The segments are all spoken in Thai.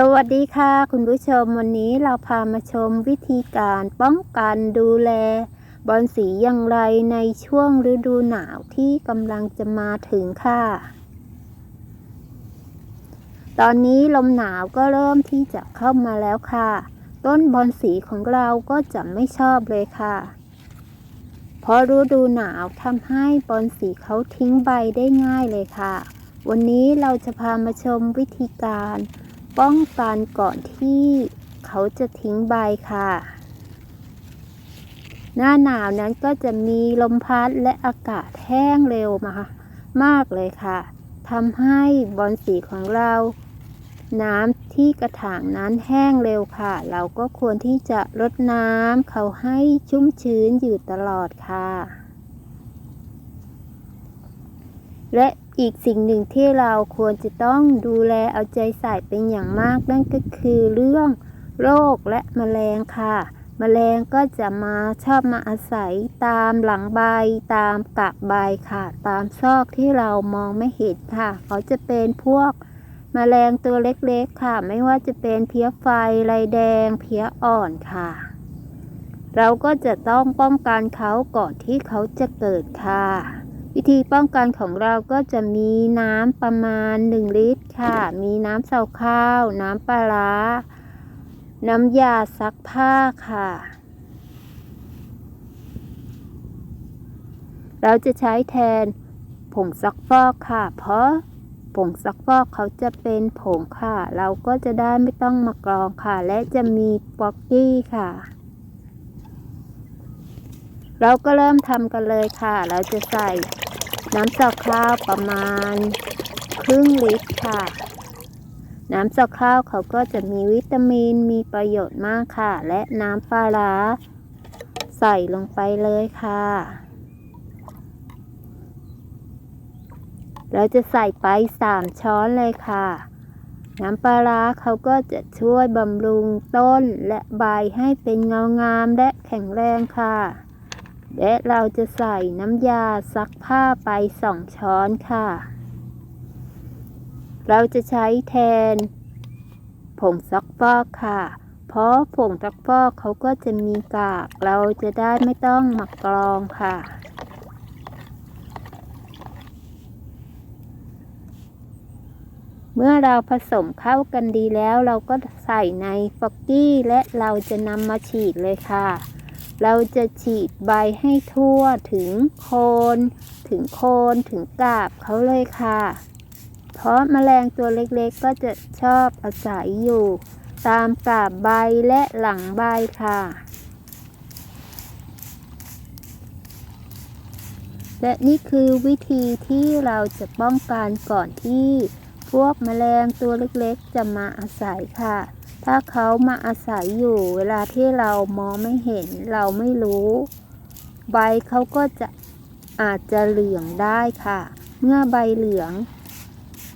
สวัสดีค่ะคุณผู้ชมวันนี้เราพามาชมวิธีการป้องกันดูแล บอลสีอย่างไรในช่วงฤดูหนาวที่กำลังจะมาถึงค่ะ ตอนนี้ลมหนาวก็เริ่มที่จะเข้ามาแล้วค่ะ ต้นบอลสีของเราก็จะไม่ชอบเลยค่ะ เพราะฤดูหนาวทำให้บอลสีเขาทิ้งใบได้ง่ายเลยค่ะ วันนี้เราจะพามาชมวิธีการ ป้องกันก่อนที่เขาจะทิ้งใบค่ะ หน้าหนาวนั้นก็จะมีลมพัดและอากาศแห้งเร็วมามากเลยค่ะทำให้บอลสีของเรา น้ำที่กระถางนั้นแห้งเร็วค่ะ เราก็ควรที่จะรดน้ำเขาให้ชุ่มชื้นอยู่ตลอดค่ะ และอีกสิ่งหนึ่งที่เราควรจะต้องดูแลเอาใจใส่เป็นอย่างมาก นั่นก็คือเรื่องโรคและแมลงค่ะแมลงก็จะมาชอบมาอาศัยตามหลังใบ ตามกากใบค่ะ ตามซอกที่เรามองไม่เห็นค่ะ เขาจะเป็นพวกแมลงตัวเล็กๆค่ะ ไม่ว่าจะเป็นเพี้ยไฟลายแดง เพี้ยอ่อนค่ะ เราก็จะต้องป้องกันเขาก่อนที่เขาจะเกิดค่ะ วิธีป้องกันของเราก็จะมีน้ำประมาณ 1 ลิตรค่ะ มีน้ำเสาข้าว น้ำปลาร้า น้ำยาซักผ้าค่ะ เราจะใช้แทนผงซักฟอกค่ะ เพราะผงซักฟอกเขาจะเป็นผงค่ะ เราก็จะได้ไม่ต้องมากรองค่ะ และจะมีป๊อกกี้ค่ะ เราก็เริ่มทำกันเลยค่ะ เราจะใส่ น้ำเสาข้าวประมาณครึ่งลิตรค่ะ น้ำเสาข้าวเขาก็จะมีวิตามินมีประโยชน์มากค่ะ และน้ำปลาร้าใส่ลงไปเลยค่ะ เราจะใส่ไปสามช้อนเลยค่ะ น้ำปลาร้าเขาก็จะช่วยบำรุงต้นและใบให้เป็นเงางามและแข็งแรงค่ะ และเราจะใส่น้ำยาซักผ้าไปสองช้อนค่ะ เราจะใช้แทน ผงซักฟอกค่ะ เพราะผงซักฟอกเขาก็จะมีกาก เราจะได้ไม่ต้องหมักกรองค่ะ เมื่อเราผสมเข้ากันดีแล้ว เราก็ใส่ในฟอกกี้และเราจะนำมาฉีดเลยค่ะ เราจะฉีดใบให้ทั่วถึงโคน ถึงโคนถึงกาบเขาเลยค่ะ เพราะแมลงตัวเล็กๆก็จะชอบอาศัยอยู่ ตามกาบใบและหลังใบค่ะ และนี่คือวิธีที่เราจะป้องกันก่อนที่พวกแมลงตัวเล็กๆ จะมาอาศัยค่ะ ถ้าเขามาอาศัยอยู่เวลาที่เรามองไม่เห็นเราไม่รู้ ใบเขาก็จะอาจจะเหลืองได้ค่ะ เมื่อใบเหลือง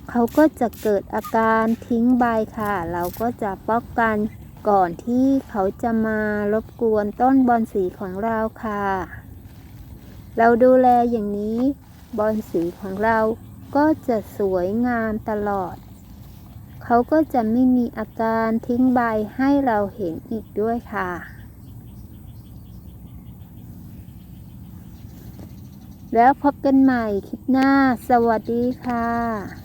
เขาก็จะเกิดอาการทิ้งใบค่ะ เราก็จะป้องกันก่อนที่เขาจะมารบกวนต้นบอนสีของเราค่ะ เราดูแลอย่างนี้บอนสีของเราก็จะสวยงามตลอด เขาก็จะไม่มีอาการทิ้งใบให้เราเห็นอีกด้วยค่ะ แล้วพบกันใหม่คลิปหน้า สวัสดีค่ะ